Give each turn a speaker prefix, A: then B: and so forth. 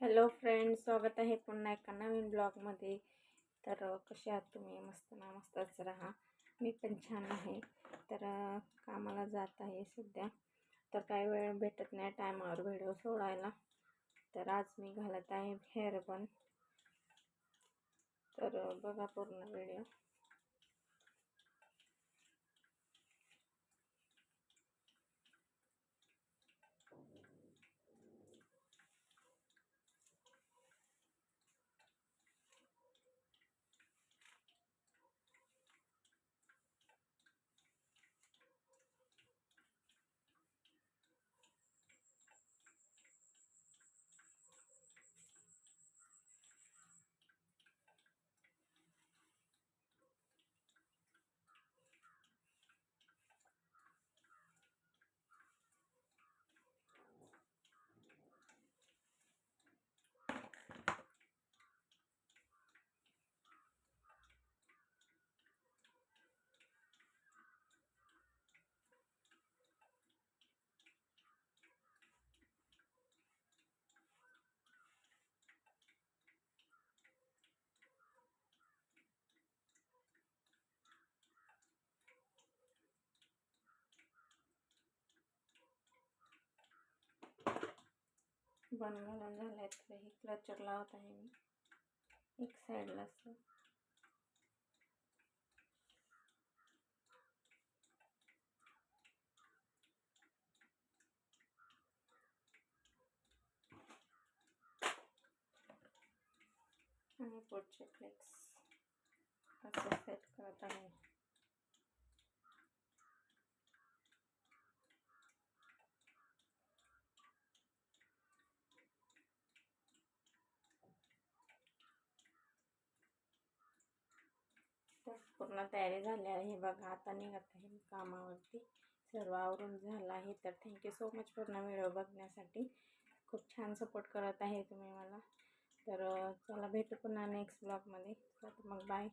A: Hello friend स्वागत आहे पुन्हा एका नवीन ब्लॉगमध्ये. तर कसे आहात तुम्ही? मस्त ना मस्तच राहा. मी पण छान आहे. तर कामाला जात आहे सध्या. तर काही वेळ भेटत नाही टायमावर व्हिडिओ सोडायला. तर आज मी घालत आहे हेअर बन तर बघा पूर्ण व्हिडिओ. बन घालून झालं तर हे क्लचर लावत आहे मी. एक साईडला असं. आणि पुढचे फ्लेक्स असं सेट करत आहे तर पूर्ण तयारी झाली आहे. बघा आता निघत आहे कामावरती. सर्व आवरून झालं आहे. तर थँक्यू सो मच पूर्ण व्हिडिओ बघण्यासाठी. खूप छान सपोर्ट करत आहे तुम्ही मला. तर चला भेटू पुन्हा नेक्स्ट ब्लॉगमध्ये तर मग बाय